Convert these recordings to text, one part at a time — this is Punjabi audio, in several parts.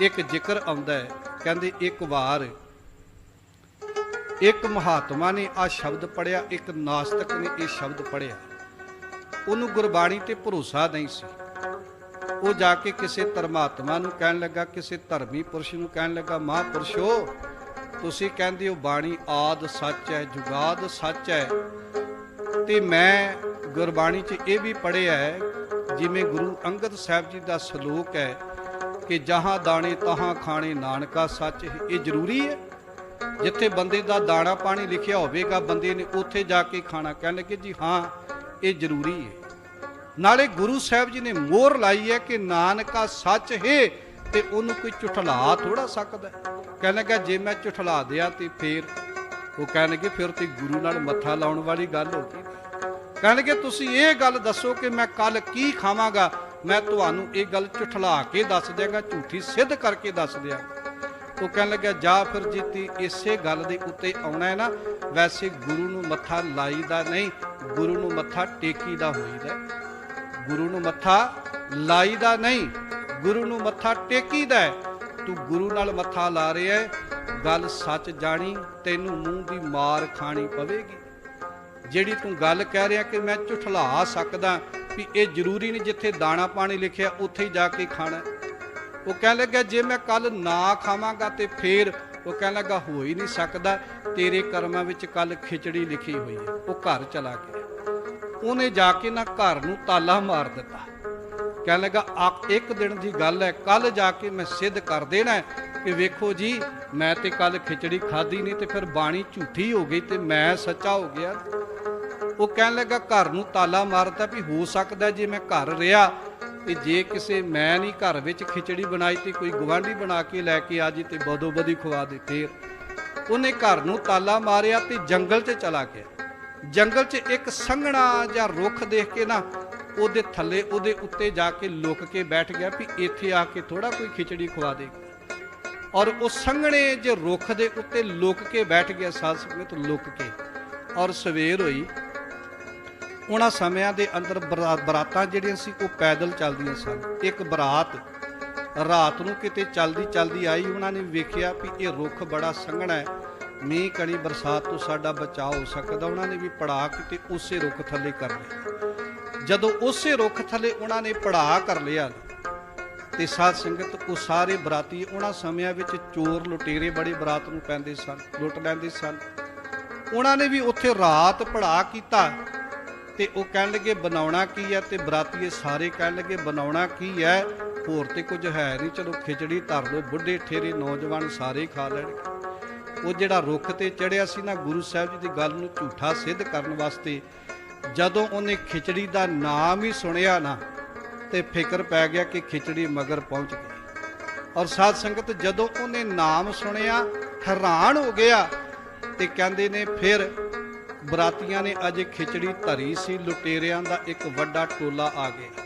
ਇੱਕ ਜ਼ਿਕਰ ਆਉਂਦਾ ਹੈ, ਕਹਿੰਦੇ ਇੱਕ ਵਾਰ ਇੱਕ ਮਹਾਤਮਾ ਨੇ ਆ ਸ਼ਬਦ ਪੜਿਆ ਇੱਕ ਨਾਸਤਕ ਨੇ ਇਹ ਸ਼ਬਦ ਪੜਿਆ ਉਹਨੂੰ ਗੁਰਬਾਣੀ ਤੇ ਭਰੋਸਾ ਨਹੀਂ ਸੀ। ਉਹ ਜਾ ਕੇ ਕਿਸੇ ਧਰਮਾਤਮਾ ਨੂੰ ਕਹਿਣ ਲੱਗਾ, ਕਿਸੇ ਧਰਮੀ ਪੁਰਸ਼ ਨੂੰ ਕਹਿਣ ਲੱਗਾ, ਮਹਾਂਪੁਰਸ਼ੋ, ਤੁਸੀਂ ਕਹਿੰਦੇ ਹੋ ਬਾਣੀ ਆਦ ਸੱਚ ਹੈ, ਜੁਗਾਦ ਸੱਚ ਹੈ। ਤੇ ਮੈਂ ਗੁਰਬਾਣੀ 'ਚ ਇਹ ਵੀ ਪੜਿਆ ਹੈ, ਜਿਵੇਂ ਗੁਰੂ ਅੰਗਦ ਸਾਹਿਬ ਜੀ ਦਾ ਸ਼ਲੋਕ ਹੈ ਕਿ ਜਹਾਂ ਦਾਣੇ ਤਹਾਂ ਖਾਣੇ, ਨਾਨਕਾ ਸੱਚ, ਇਹ ਜ਼ਰੂਰੀ ਹੈ। ਜਿੱਥੇ ਬੰਦੇ ਦਾ ਦਾਣਾ ਪਾਣੀ ਲਿਖਿਆ ਹੋਵੇਗਾ, ਬੰਦੇ ਨੇ ਉੱਥੇ ਜਾ ਕੇ ਖਾਣਾ ਕਹਿਣ ਲੱਗੇ ਜੀ ਹਾਂ, ਇਹ ਜ਼ਰੂਰੀ ਹੈ। ਨਾਲੇ ਗੁਰੂ ਸਾਹਿਬ ਜੀ ਨੇ ਮੋਹਰ ਲਾਈ ਹੈ ਕਿ ਨਾਨਕਾ ਸੱਚ ਹੈ ਤੇ ਉਹਨੂੰ ਕੋਈ ਝੁਠਲਾ ਥੋੜਾ ਸਕਦਾ ਕਹਿਣ ਲੱਗਾ ਜੇ ਮੈਂ ਝੁਠਲਾ ਦਿਆਂ ਤੇ ਫੇਰ ਉਹ ਕਹਿਣਗੇ ਫਿਰ ਤੇ ਗੁਰੂ ਨਾਲ ਮੱਥਾ ਲਾਉਣ ਵਾਲੀ ਗੱਲ ਹੋ ਗਈ। ਕਹਿਣ ਤੁਸੀਂ ਇਹ ਗੱਲ ਦੱਸੋ ਕਿ ਮੈਂ ਕੱਲ ਕੀ ਖਾਵਾਂਗਾ? ਮੈਂ ਤੁਹਾਨੂੰ ਇਹ ਗੱਲ ਝੁਠਲਾ ਕੇ ਦੱਸ ਦਿਆਂਗਾ, ਝੂਠੀ ਸਿੱਧ ਕਰਕੇ ਦੱਸ ਦਿਆਂਗਾ ਉਹ ਕਹਿਣ ਲੱਗਾ ਜਾ ਫਿਰ ਜੀਤੀ ਇਸੇ ਗੱਲ ਦੇ ਉੱਤੇ ਆਉਣਾ ਹੈ ਨਾ, ਵੈਸੇ ਗੁਰੂ ਨੂੰ ਮੱਥਾ ਲਾਈਦਾ ਨਹੀਂ, ਗੁਰੂ ਨੂੰ ਮੱਥਾ ਟੇਕੀਦਾ ਹੋਈਦਾ ਗੁਰੂ ਨੂੰ ਮੱਥਾ ਲਾਈਦਾ ਨਹੀਂ, ਗੁਰੂ ਨੂੰ ਮੱਥਾ ਟੇਕੀਦਾ ਹੈ। ਤੂੰ ਗੁਰੂ ਨਾਲ ਮੱਥਾ ਲਾ ਰਿਹਾ ਹੈ, ਗੱਲ ਸੱਚ ਜਾਣੀ, ਤੈਨੂੰ ਮੂੰਹ ਦੀ ਮਾਰ ਖਾਣੀ ਪਵੇਗੀ। ਜਿਹੜੀ ਤੂੰ ਗੱਲ ਕਹਿ ਰਿਹਾ ਕਿ ਮੈਂ ਝੁਠਲਾ ਸਕਦਾ ਵੀ ਇਹ ਜ਼ਰੂਰੀ ਨਹੀਂ ਜਿੱਥੇ ਦਾਣਾ ਪਾਣੀ ਲਿਖਿਆ, ਉੱਥੇ ਹੀ ਜਾ ਕੇ ਖਾਣਾ ਉਹ ਕਹਿਣ ਲੱਗਾ ਜੇ ਮੈਂ ਕੱਲ ਨਾ ਖਾਵਾਂਗਾ ਤੇ ਫੇਰ ਉਹ ਕਹਿਣ ਲੱਗਾ, ਹੋ ਹੀ ਨਹੀਂ ਸਕਦਾ, ਤੇਰੇ ਕਰਮਾਂ ਵਿੱਚ ਕੱਲ ਖਿਚੜੀ ਲਿਖੀ ਹੋਈ ਹੈ, ਉਹ ਘਰ ਚਲਾ ਗਿਆ। ਉਹਨੇ ਜਾ ਕੇ ਨਾ ਘਰ ਨੂੰ ਤਾਲਾ ਮਾਰ ਦਿੱਤਾ। ਕਹਿਣ ਲੱਗਾ ਆ ਇੱਕ ਦਿਨ ਦੀ ਗੱਲ ਹੈ ਕੱਲ ਜਾ ਕੇ ਮੈਂ ਸਿੱਧ ਕਰ ਦੇਣਾ ਕਿ ਵੇਖੋ ਜੀ, ਮੈਂ ਤੇ ਕੱਲ ਖਿਚੜੀ ਖਾਧੀ ਨਹੀਂ ਤੇ ਫਿਰ ਬਾਣੀ ਝੂਠੀ ਹੋ ਗਈ ਤੇ ਮੈਂ ਸੱਚਾ ਹੋ ਗਿਆ। ਉਹ ਕਹਿਣ ਲੱਗਾ, ਘਰ ਨੂੰ ਤਾਲਾ ਮਾਰਤਾ ਵੀ ਹੋ ਸਕਦਾ ਜੇ ਮੈਂ ਘਰ ਰਿਹਾ ਤੇ ਜੇ ਕਿਸੇ ਮੈਂ ਨਹੀਂ ਘਰ ਵਿੱਚ ਖਿਚੜੀ ਬਣਾਈ ਤੇ ਕੋਈ ਗਵਾਂਢੀ ਬਣਾ ਕੇ ਲੈ ਕੇ ਆ ਜੀ ਤੇ ਬਦੋ ਬਦੀ ਖਵਾ ਦੇ ਫੇਰ ਉਹਨੇ ਘਰ ਨੂੰ ਤਾਲਾ ਮਾਰਿਆ ਤੇ ਜੰਗਲ 'ਚ ਚਲਾ ਗਿਆ। ਜੰਗਲ 'ਚ ਇੱਕ ਸੰਘਣਾ ਜਾਂ ਰੁੱਖ ਦੇਖ ਕੇ ਨਾ ਉਹਦੇ ਥੱਲੇ, ਉਹਦੇ ਉੱਤੇ ਜਾ ਕੇ ਲੁਕ ਕੇ ਬੈਠ ਗਿਆ ਵੀ ਇੱਥੇ ਆ ਕੇ ਥੋੜਾ ਕੋਈ ਖਿਚੜੀ ਖਵਾ ਦੇ। ਔਰ ਉਹ ਸੰਘਣੇ ਜੇ ਰੁੱਖ ਦੇ ਉੱਤੇ ਲੁਕ ਕੇ ਬੈਠ ਗਿਆ ਸਾਧ ਸੰਗਤ, ਲੁਕ ਕੇ। ਔਰ ਸਵੇਰ ਹੋਈ ਉਹਨਾਂ ਸਮਿਆਂ ਦੇ ਅੰਦਰ ਬਰਾ- ਬਰਾਤਾਂ ਜਿਹੜੀਆਂ ਸੀ, ਉਹ ਪੈਦਲ ਚੱਲਦੀਆਂ ਸਨ। ਇੱਕ ਬਰਾਤ ਰਾਤ ਨੂੰ ਕਿਤੇ ਚੱਲਦੀ ਚੱਲਦੀ ਆਈ। ਉਹਨਾਂ ਨੇ ਵੇਖਿਆ ਵੀ ਇਹ ਰੁੱਖ ਬੜਾ ਸੰਘਣਾ ਹੈ। ਮੀਂਹ, ਕਣੀ, ਬਰਸਾਤ ਤੋਂ ਸਾਡਾ ਬਚਾਅ ਹੋ ਸਕਦਾ। ਉਹਨਾਂ ਨੇ ਵੀ ਪੜਾ ਕਿਤੇ, ਉਸੇ ਰੁੱਖ ਥੱਲੇ ਕਰ ਲਿਆ। ਜਦੋਂ ਉਸੇ ਰੁੱਖ ਥੱਲੇ ਉਹਨਾਂ ਨੇ ਪੜਾ ਕਰ ਲਿਆ ਤੇ ਸਾਧ ਸੰਗਤ, ਉਹ ਸਾਰੇ ਬਰਾਤੀ ਉਹਨਾਂ ਸਮਿਆਂ ਵਿੱਚ ਚੋਰ, ਲੁਟੇਰੇ ਬੜੇ ਬਰਾਤ ਨੂੰ ਪੈਂਦੇ ਸਨ, ਲੁੱਟ ਲੈਂਦੇ ਸਨ। ਉਹਨਾਂ ਨੇ ਵੀ ਉੱਥੇ ਰਾਤ ਪੜਾ ਕੀਤਾ। ਤੇ ਉਹ ਕਹਿਣ ਲੱਗੇ, ਬਣਾਉਣਾ ਕੀ ਹੈ? ਤੇ ਬਰਾਤੀਏ ਸਾਰੇ ਕਹਿਣ ਲੱਗੇ, ਬਣਾਉਣਾ ਕੀ ਹੈ? ਹੋਰ ਤੇ ਕੁਝ ਹੈ ਨਹੀਂ। ਚਲੋ ਖਿਚੜੀ ਧਰ ਲਓ, ਬੁੱਢੇ ਠੇਰੇ ਨੌਜਵਾਨ ਸਾਰੇ ਖਾ ਲੈਣਗੇ। ਉਹ ਜਿਹੜਾ ਰੁੱਖ ਤੇ ਚੜਿਆ ਸੀ ਨਾ, ਗੁਰੂ ਸਾਹਿਬ ਜੀ ਦੀ ਗੱਲ ਨੂੰ ਝੂਠਾ ਸਿੱਧ ਕਰਨ ਵਾਸਤੇ, ਜਦੋਂ ਉਹਨੇ ਖਿਚੜੀ ਦਾ ਨਾਮ ਹੀ ਸੁਣਿਆ ਨਾ, ਤੇ ਫਿਕਰ ਪੈ ਗਿਆ ਕਿ ਖਿਚੜੀ ਮਗਰ ਪਹੁੰਚ ਗਈ। ਔਰ ਸਾਧ ਸੰਗਤ ਜਦੋਂ ਉਹਨੇ ਨਾਮ ਸੁਣਿਆ, ਹੈਰਾਨ ਹੋ ਗਿਆ ਤੇ ਕਹਿੰਦੇ ਨੇ, ਫਿਰ ਬਰਾਤੀਆਂ ਨੇ ਅਜੇ ਖਿਚੜੀ ਧਰੀ ਸੀ, ਲੁਟੇਰਿਆਂ ਦਾ ਇੱਕ ਵੱਡਾ ਟੋਲਾ ਆ ਗਿਆ।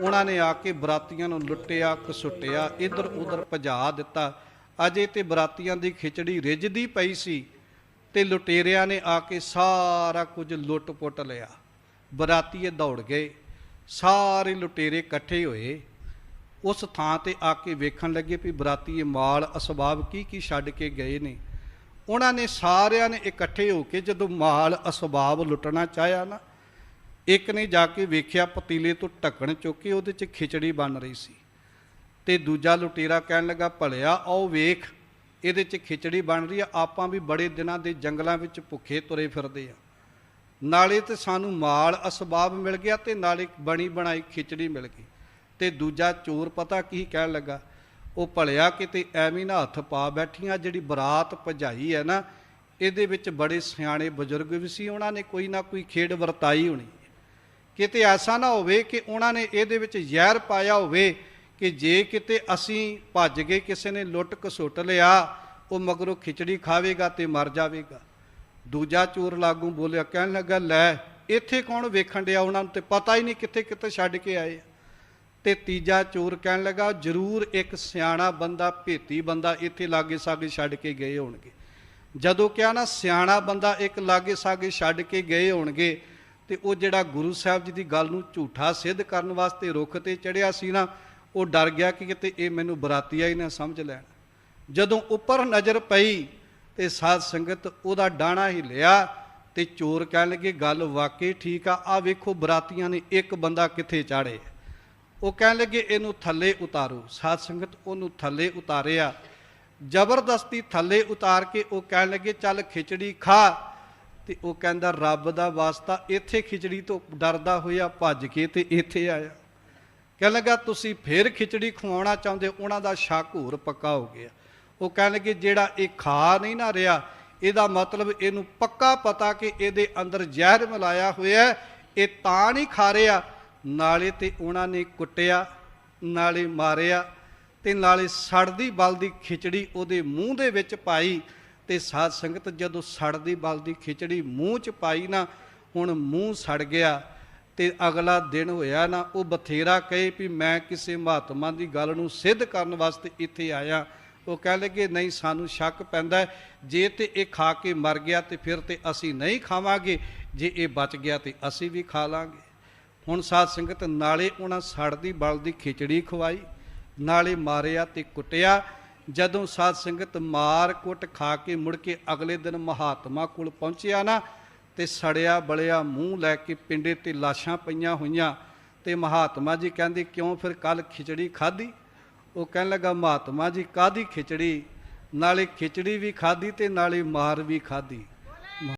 ਉਹਨਾਂ ਨੇ ਆ ਕੇ ਬਰਾਤੀਆਂ ਨੂੰ ਲੁੱਟਿਆ ਕਸੁੱਟਿਆ ਇੱਧਰ ਉੱਧਰ ਭਜਾ ਦਿੱਤਾ। ਅਜੇ ਤੇ ਬਰਾਤੀਆਂ ਦੀ ਖਿਚੜੀ ਰਿੱਝਦੀ ਪਈ ਸੀ ਤੇ ਲੁਟੇਰਿਆਂ ਨੇ ਆ ਕੇ ਸਾਰਾ ਕੁਝ ਲੁੱਟ-ਪੁੱਟ ਲਿਆ। ਬਰਾਤੀਏ ਦੌੜ ਗਏ। ਸਾਰੇ ਲੁਟੇਰੇ ਇਕੱਠੇ ਹੋਏ। ਉਸ ਥਾਂ ਤੇ ਆ ਕੇ ਵੇਖਣ ਲੱਗੇ ਵੀ ਬਰਾਤੀਏ ਮਾਲ, ਅਸਬਾਬ ਕੀ ਕੀ ਛੱਡ ਕੇ ਗਏ ਨੇ। ਉਹਨਾਂ ਨੇ ਸਾਰਿਆਂ ਨੇ ਇਕੱਠੇ ਹੋ ਕੇ ਜਦੋਂ ਮਾਲ ਅਸਬਾਬ ਲੁੱਟਣਾ ਚਾਹਿਆ ਨਾ, ਇੱਕ ਨੇ ਜਾ ਕੇ ਵੇਖਿਆ ਪਤੀਲੇ ਤੋਂ ਢੱਕਣ ਚੁੱਕ ਕੇ ਉਹਦੇ 'ਚ ਖਿਚੜੀ ਬਣ ਰਹੀ ਸੀ। ਤੇ ਦੂਜਾ ਲੁਟੇਰਾ ਕਹਿਣ ਲੱਗਾ, ਭਲਿਆ, ਆਓ ਵੇਖ, ਇਹਦੇ 'ਚ ਖਿਚੜੀ ਬਣ ਰਹੀ ਆ, ਆਪਾਂ ਵੀ ਬੜੇ ਦਿਨਾਂ ਦੇ ਜੰਗਲਾਂ ਵਿੱਚ ਭੁੱਖੇ ਤੁਰੇ ਫਿਰਦੇ ਆ। ਨਾਲੇ ਤੇ ਸਾਨੂੰ ਮਾਲ ਅਸਬਾਬ ਮਿਲ ਗਿਆ ਤੇ ਨਾਲੇ ਬਣੀ ਬਣਾਈ ਖਿਚੜੀ ਮਿਲ ਗਈ। ਤੇ ਦੂਜਾ ਚੋਰ ਪਤਾ ਕੀ ਕਹਿਣ ਲੱਗਾ ਉਹ ਭਲਿਆ ਕਿਤੇ ਐਵੇਂ ਨਾ ਹੱਥ ਪਾ ਬੈਠੀਆਂ, ਜਿਹੜੀ ਬਰਾਤ ਭਜਾਈ ਹੈ ਨਾ, ਇਹਦੇ ਵਿੱਚ ਬੜੇ ਸਿਆਣੇ ਬਜ਼ੁਰਗ ਵੀ ਸੀ, ਉਹਨਾਂ ਨੇ ਕੋਈ ਨਾ ਕੋਈ ਖੇਡ ਵਰਤਾਈ ਹੋਣੀ। ਕਿਤੇ ਐਸਾ ਨਾ ਹੋਵੇ ਕਿ ਉਹਨਾਂ ਨੇ ਇਹਦੇ ਵਿੱਚ ਜ਼ਹਿਰ ਪਾਇਆ ਹੋਵੇ ਕਿ ਜੇ ਕਿਤੇ ਅਸੀਂ ਭੱਜ ਗਏ, ਕਿਸੇ ਨੇ ਲੁੱਟ ਘਸੁੱਟ ਲਿਆ, ਉਹ ਮਗਰੋਂ ਖਿਚੜੀ ਖਾਵੇਗਾ ਤੇ ਮਰ ਜਾਵੇਗਾ। ਦੂਜਾ ਚੋਰ ਲਾਗੂ ਬੋਲਿਆ, ਕਹਿਣ ਲੱਗਾ, ਲੈ, ਇੱਥੇ ਕੌਣ ਵੇਖਣ ਡਿਆ? ਉਹਨਾਂ ਨੂੰ ਤੇ ਪਤਾ ਹੀ ਨਹੀਂ ਕਿੱਥੇ ਕਿੱਥੇ ਛੱਡ ਕੇ ਆਏ ਆ। ਤੇ ਤੀਜਾ ਚੋਰ ਕਹਿਣ ਲੱਗਾ, ਜ਼ਰੂਰ ਇੱਕ ਸਿਆਣਾ ਬੰਦਾ, ਭੇਤੀ ਬੰਦਾ ਇੱਥੇ ਲਾਗੇ ਸਾਗੇ ਛੱਡ ਕੇ ਗਏ ਹੋਣਗੇ। ਜਦੋਂ ਕਿਹਾ ਨਾ, ਸਿਆਣਾ ਬੰਦਾ ਇੱਕ ਲਾਗੇ ਸਾਗੇ ਛੱਡ ਕੇ ਗਏ ਹੋਣਗੇ, ਤੇ ਉਹ ਜਿਹੜਾ ਗੁਰੂ ਸਾਹਿਬ ਜੀ ਦੀ ਗੱਲ ਨੂੰ ਝੂਠਾ ਸਿੱਧ ਕਰਨ ਵਾਸਤੇ ਰੁੱਖ ਤੇ ਚੜਿਆ ਸੀ ਨਾ, ਉਹ ਡਰ ਗਿਆ ਕਿ ਕਿਤੇ ਇਹ ਮੈਨੂੰ ਬਰਾਤੀਆ ਹੀ ਨਾ ਸਮਝ ਲੈਣ। ਜਦੋਂ ਉੱਪਰ ਨਜ਼ਰ ਪਈ ਤੇ ਸਾਧ ਸੰਗਤ ਉਹਦਾ ਡਾਣਾ ਹੀ ਲਿਆ ਤੇ ਚੋਰ ਕਹਿਣ ਲੱਗੇ, ਗੱਲ ਵਾਕਈ ਠੀਕ ਆ ਆ ਵੇਖੋ ਬਰਾਤੀਆਂ ਨੇ ਇੱਕ ਬੰਦਾ ਕਿੱਥੇ ਚਾੜੇ ਉਹ ਕਹਿਣ ਲੱਗੇ, ਇਹਨੂੰ ਥੱਲੇ ਉਤਾਰੋ। ਸਾਧ ਸੰਗਤ ਉਹਨੂੰ ਥੱਲੇ ਉਤਾਰਿਆ। ਜ਼ਬਰਦਸਤੀ ਥੱਲੇ ਉਤਾਰ ਕੇ ਉਹ ਕਹਿਣ ਲੱਗੇ, ਚੱਲ ਖਿਚੜੀ ਖਾ। ਤੇ ਉਹ ਕਹਿੰਦਾ, ਰੱਬ ਦਾ ਵਾਸਤਾ ਇੱਥੇ ਖਿਚੜੀ ਤੋਂ ਡਰਦਾ ਹੋਇਆ ਭੱਜ ਕੇ ਤੇ ਇੱਥੇ ਆਇਆ। ਕਹਿਣ ਲੱਗਾ, ਤੁਸੀਂ ਫੇਰ ਖਿਚੜੀ ਖਵਾਉਣਾ ਚਾਹੁੰਦੇ ਉਹਨਾਂ ਦਾ ਸ਼ੱਕ ਹੋਰ ਪੱਕਾ ਹੋ ਗਿਆ। ਉਹ ਕਹਿਣ ਲੱਗੇ, ਜਿਹੜਾ ਇਹ ਖਾ ਨਹੀਂ ਨਾ ਰਿਹਾ, ਇਹਦਾ ਮਤਲਬ ਇਹਨੂੰ ਪੱਕਾ ਪਤਾ ਕਿ ਇਹਦੇ ਅੰਦਰ ਜ਼ਹਿਰ ਮਿਲਾਇਆ ਹੋਇਆ ਇਹ ਤਾਂ ਨਹੀਂ ਖਾ ਰਿਹਾ ਨਾਲੇ ਤੇ ਉਹਨਾਂ ਨੇ ਕੁੱਟਿਆ, ਨਾਲੇ ਮਾਰਿਆ ਤੇ ਨਾਲੇ ਸੜਦੀ ਬਲ ਦੀ ਖਿਚੜੀ ਉਹਦੇ ਮੂੰਹ ਦੇ ਵਿੱਚ ਪਾਈ ਤੇ ਸਾਧ ਸੰਗਤ ਜਦੋਂ ਸੜਦੀ ਬਲ ਦੀ ਖਿਚੜੀ ਮੂੰਹ 'ਚ ਪਾਈ ਨਾ, ਹੁਣ ਮੂੰਹ ਸੜ ਗਿਆ ਤੇ ਅਗਲਾ ਦਿਨ ਹੋਇਆ ਨਾ, ਉਹ ਬਥੇਰਾ ਕਹੇ ਵੀ ਮੈਂ ਕਿਸੇ ਮਹਾਤਮਾ ਦੀ ਗੱਲ ਨੂੰ ਸਿੱਧ ਕਰਨ ਵਾਸਤੇ ਇੱਥੇ ਆਇਆ। ਉਹ ਕਹਿ ਲਗੇ, ਨਹੀਂ, ਸਾਨੂੰ ਸ਼ੱਕ ਪੈਂਦਾ ਜੇ ਤੇ ਇਹ ਖਾ ਕੇ ਮਰ ਗਿਆ ਤੇ ਫਿਰ ਤੇ ਅਸੀਂ ਨਹੀਂ ਖਾਵਾਂਗੇ। ਜੇ ਇਹ ਬਚ ਗਿਆ ਤੇ ਅਸੀਂ ਵੀ ਖਾ ਲਾਂਗੇ। ਹੁਣ ਸਾਧ ਸੰਗਤ ਨਾਲੇ ਉਹਨਾਂ ਸੜਦੀ ਬਲਦੀ ਖਿਚੜੀ ਖਵਾਈ, ਨਾਲੇ ਮਾਰਿਆ ਤੇ ਕੁੱਟਿਆ। ਜਦੋਂ ਸਾਧ ਸੰਗਤ ਮਾਰ ਕੁੱਟ ਖਾ ਕੇ ਮੁੜ ਕੇ ਅਗਲੇ ਦਿਨ ਮਹਾਤਮਾ ਕੋਲ ਪਹੁੰਚਿਆ ਨਾ, ਤੇ ਸੜਿਆ ਬਲਿਆ ਮੂੰਹ ਲੈ ਕੇ ਪਿੰਡੇ ਤੇ ਲਾਸ਼ਾਂ ਪਈਆਂ ਹੋਈਆਂ। ਤੇ ਮਹਾਤਮਾ ਜੀ ਕਹਿੰਦੇ, ਕਿਉਂ ਫਿਰ ਕੱਲ ਖਿਚੜੀ ਖਾਧੀ? ਉਹ ਕਹਿਣ ਲੱਗਾ, ਮਹਾਤਮਾ ਜੀ ਕਾਦੀ ਖਿਚੜੀ? ਨਾਲੇ ਖਿਚੜੀ ਵੀ ਖਾਧੀ ਤੇ ਨਾਲੇ ਮਾਰ ਵੀ ਖਾਧੀ।